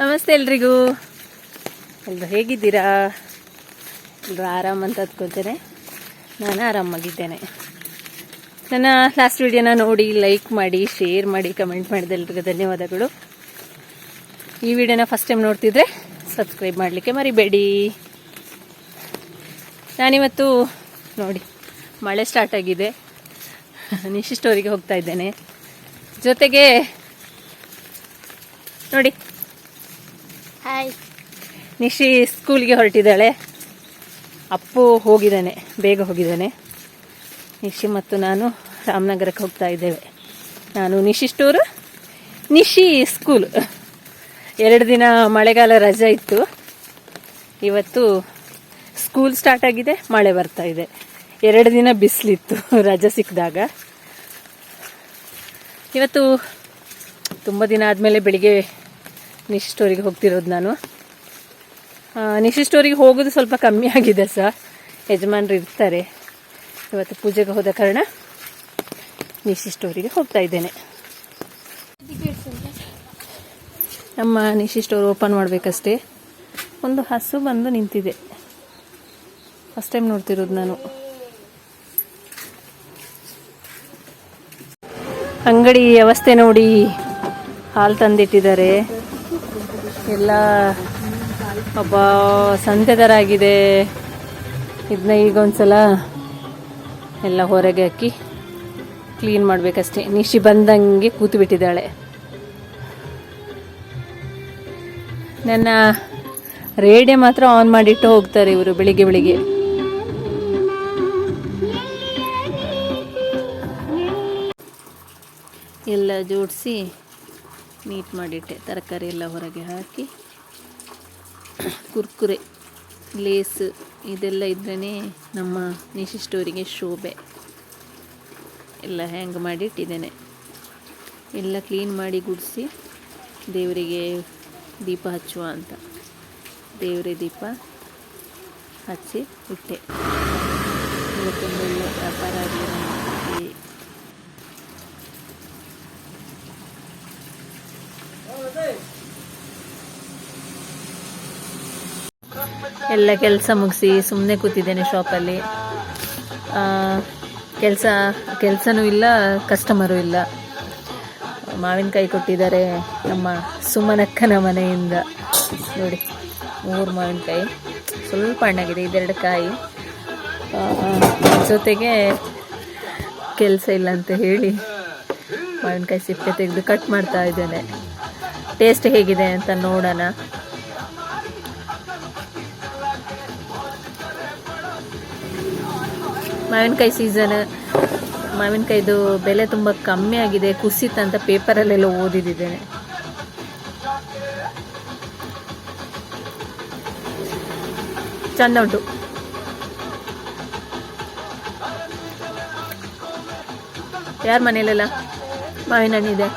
ನಮಸ್ತೆ ಎಲ್ರಿಗೂ. ಎಲ್ಲರೂ ಹೇಗಿದ್ದೀರಾ? ಎಲ್ಲರೂ ಆರಾಮ ಅಂತ ಅದ್ಕೊಳ್ತೇನೆ. ನಾನು ಆರಾಮಾಗಿದ್ದೇನೆ. ನನ್ನ ಲಾಸ್ಟ್ ವಿಡಿಯೋನ ನೋಡಿ ಲೈಕ್ ಮಾಡಿ ಶೇರ್ ಮಾಡಿ ಕಮೆಂಟ್ ಮಾಡಿದ ಎಲ್ರಿಗೂ ಧನ್ಯವಾದಗಳು. ಈ ವಿಡಿಯೋನ ಫಸ್ಟ್ ಟೈಮ್ ನೋಡ್ತಿದ್ರೆ ಸಬ್ಸ್ಕ್ರೈಬ್ ಮಾಡಲಿಕ್ಕೆ ಮರಿಬೇಡಿ. ನಾನಿವತ್ತು ನೋಡಿ, ಮಳೆ ಸ್ಟಾರ್ಟ್ ಆಗಿದೆ. ನಿಶಿ ಸ್ಟೋರಿಗೆ ಹೋಗ್ತಾ ಇದ್ದೇನೆ. ಜೊತೆಗೆ ನೋಡಿ ಹಾಯ್ ನಿಶಿ ಸ್ಕೂಲ್ಗೆ ಹೊರಟಿದ್ದಾಳೆ. ಅಪ್ಪು ಹೋಗಿದ್ದಾನೆ, ಬೇಗ ಹೋಗಿದ್ದಾನೆ. ನಿಶಿ ಮತ್ತು ನಾನು ರಾಮನಗರಕ್ಕೆ ಹೋಗ್ತಾ ಇದ್ದೇವೆ. ನಾನು ನಿಶಿ ಸ್ಟೋರು, ನಿಶಿ ಸ್ಕೂಲ್. ಎರಡು ದಿನ ಮಳೆಗಾಲ ರಜೆ ಇತ್ತು. ಇವತ್ತು ಸ್ಕೂಲ್ ಸ್ಟಾರ್ಟ್ ಆಗಿದೆ, ಮಳೆ ಬರ್ತಾ ಇದೆ. ಎರಡು ದಿನ ಬಿಸಿಲಿತ್ತು, ರಜೆ ಸಿಕ್ಕಿದಾಗ. ಇವತ್ತು ತುಂಬ ದಿನ ಆದಮೇಲೆ ಬೆಳಿಗ್ಗೆ ನಿಶಿ ಸ್ಟೋರಿಗೆ ಹೋಗ್ತಿರೋದು ನಾನು. ನಿಶಿ ಸ್ಟೋರಿಗೆ ಹೋಗೋದು ಸ್ವಲ್ಪ ಕಮ್ಮಿ ಆಗಿದೆ ಸರ್ ಯಜಮಾನರು ಇರ್ತಾರೆ. ಇವತ್ತು ಪೂಜೆಗೆ ಹೋದ ಕಾರಣ ನಿಶಿ ಸ್ಟೋರಿಗೆ ಹೋಗ್ತಾ ಇದ್ದೇನೆ. ನಮ್ಮ ನಿಶಿ ಸ್ಟೋರ್ ಓಪನ್ ಮಾಡಬೇಕಷ್ಟೇ. ಒಂದು ಹಸು ಬಂದು ನಿಂತಿದೆ. ಫಸ್ಟ್ ಟೈಮ್ ನೋಡ್ತಿರೋದು ನಾನು. ಅಂಗಡಿ ವ್ಯವಸ್ಥೆ ನೋಡಿ ಹಾಲು ತಂದಿಟ್ಟಿದ್ದಾರೆ. ಎಲ್ಲ ಒಬ್ಬ ಸಂತೆ ಥರ ಆಗಿದೆ ಇದನ್ನ ಈಗ ಒಂದ್ಸಲ ಎಲ್ಲ ಹೊರಗೆ ಹಾಕಿ ಕ್ಲೀನ್ ಮಾಡಬೇಕಷ್ಟೇ. ನಿಶಿ ಬಂದಂಗೆ ಕೂತು ಬಿಟ್ಟಿದ್ದಾಳೆ ನನ್ನ ರೇಡಿಯೋ ಮಾತ್ರ ಆನ್ ಮಾಡಿಟ್ಟು ಹೋಗ್ತಾರೆ ಇವರು ಬೆಳಿಗ್ಗೆ ಬೆಳಿಗ್ಗೆ. ಎಲ್ಲ ಜೋಡಿಸಿ ನೀಟ್ ಮಾಡಿಟ್ಟೆ. ತರಕಾರಿ ಎಲ್ಲ ಹೊರಗೆ ಹಾಕಿ. ಕುರ್ಕುರೆ, ಲೇಸ್ ಇದೆಲ್ಲ ಇದ್ರೇ ನಮ್ಮ ನಿಶಿ ಸ್ಟೋರಿಗೆ ಶೋಭೆ. ಎಲ್ಲ ಹ್ಯಾಂಗ್ ಮಾಡಿಟ್ಟಿದ್ದೇನೆ. ಎಲ್ಲ ಕ್ಲೀನ್ ಮಾಡಿ ಗುಡಿಸಿ ದೇವರಿಗೆ ದೀಪ ಹಚ್ಚುವ ಅಂತ. ದೇವರ ದೀಪ ಹಚ್ಚಿ ಇಟ್ಟೆ. ಇವತ್ತೊಂದು ಒಳ್ಳೆ ವ್ಯಾಪಾರ ಆಗಲಿ ಎಲ್ಲ ಕೆಲಸ ಮುಗಿಸಿ ಸುಮ್ಮನೆ ಕೂತಿದ್ದೇನೆ ಶಾಪಲ್ಲಿ ಕೆಲಸ, ಕೆಲಸನೂ ಇಲ್ಲ ಕಸ್ಟಮರು ಇಲ್ಲ. ಮಾವಿನಕಾಯಿ ಕೊಟ್ಟಿದ್ದಾರೆ ನಮ್ಮ ಸುಮ್ಮನಕ್ಕನ ಮನೆಯಿಂದ. ನೋಡಿ, ಮೂರು ಮಾವಿನಕಾಯಿ. ಸ್ವಲ್ಪ ಹಣ್ಣಾಗಿದೆ, ಇದೆರಡು ಕಾಯಿ. ಜೊತೆಗೆ ಕೆಲಸ ಇಲ್ಲ ಅಂತ ಹೇಳಿ ಮಾವಿನಕಾಯಿ ಸಿಪ್ಪೆ ತೆಗೆದು ಕಟ್ ಮಾಡ್ತಾ ಇದ್ದೇನೆ. ಟೇಸ್ಟ್ ಹೇಗಿದೆ ಅಂತ ನೋಡೋಣ. ಮಾವಿನಕಾಯಿ ಸೀಸನ್ ಮಾವಿನಕಾಯಿದು ಬೆಲೆ ತುಂಬ ಕಮ್ಮಿ ಆಗಿದೆ. ಕುಸಿತಂತ ಪೇಪರಲ್ಲೆಲ್ಲ ಓದಿದ್ದೇನೆ ಚೆಂದ ಉಂಟು ಯಾರ ಮನೇಲೆಲ್ಲ ಮಾವಿನ ಹಣ್ಣಿದೆ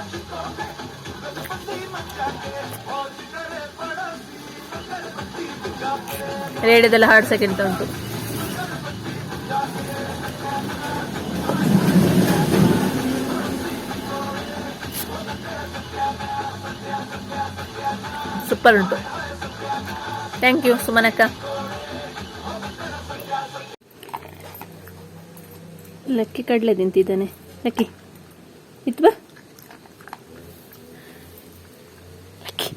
ರೇಡಿಯೋದೆಲ್ಲ ಹಾಡ್ಸಕ್ಕೆ ಅಂತ ಉಂಟು. ಸೂಪರ್ ಉಂಟು ಥ್ಯಾಂಕ್ ಯು ಸುಮನಕ್ಕ ಲಕ್ಕಿ ಕಡಲೆ ತಿಂತಿದ್ದಾನೆ ಲಕ್ಕಿ ಇತ್ತು ಬಾ ಲಕ್ಕಿ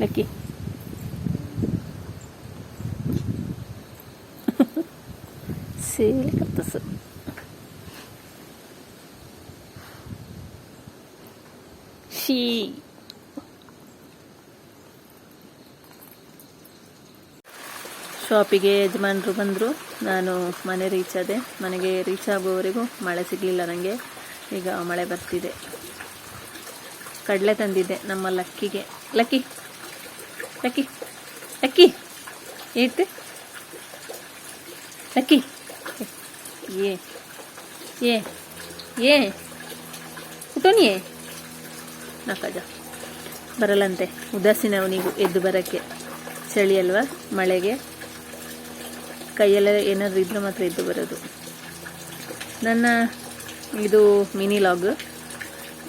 ಲಕ್ಕಿ ಸೇಲಿ ಕತ್ತಸು ಶೀ. ಶಾಪಿಗೆ ಯಜಮಾನರು ಬಂದರು. ನಾನು ಮನೆ ರೀಚ್ ಆದೆ. ಮನೆಗೆ ರೀಚ್ ಆಗುವವರೆಗೂ ಮಳೆ ಸಿಗಲಿಲ್ಲ ನನಗೆ ಈಗ ಮಳೆ ಬರ್ತಿದೆ. ಕಡಲೆ ತಂದಿದ್ದೆ ನಮ್ಮ ಲಕ್ಕಿಗೆ. ಲಕ್ಕಿ. ಲಕ್ಕಿ. ಲಕ್ಕಿ. ಏತೆ ಲಕ್ಕಿ. ये ये ಏ. ಕುಟೋನಿ ನಾಕಜ ಬರಲ್ಲಂತೆ ಉದಾಸೀನ ಅವನಿಗೂ ಎದ್ದು ಬರೋಕ್ಕೆ. ಚಳಿ ಅಲ್ವಾ? ಮಳೆಗೆ? ಕೈಯೆಲ್ಲ ಏನಾದರೂ ಇದ್ದರೆ ಮಾತ್ರ ಎದ್ದು ಬರೋದು. ನನ್ನ ಇದು ಮಿನಿ ಲಾಗ್.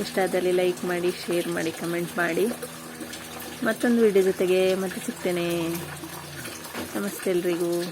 ಇಷ್ಟ ಆದಲ್ಲಿ ಲೈಕ್ ಮಾಡಿ, ಶೇರ್ ಮಾಡಿ, ಕಮೆಂಟ್ ಮಾಡಿ. ಮತ್ತೊಂದು ವಿಡಿಯೋ ಜೊತೆಗೆ ಮತ್ತೆ ಸಿಗ್ತೇನೆ. ನಮಸ್ತೆ ಎಲ್ರಿಗೂ.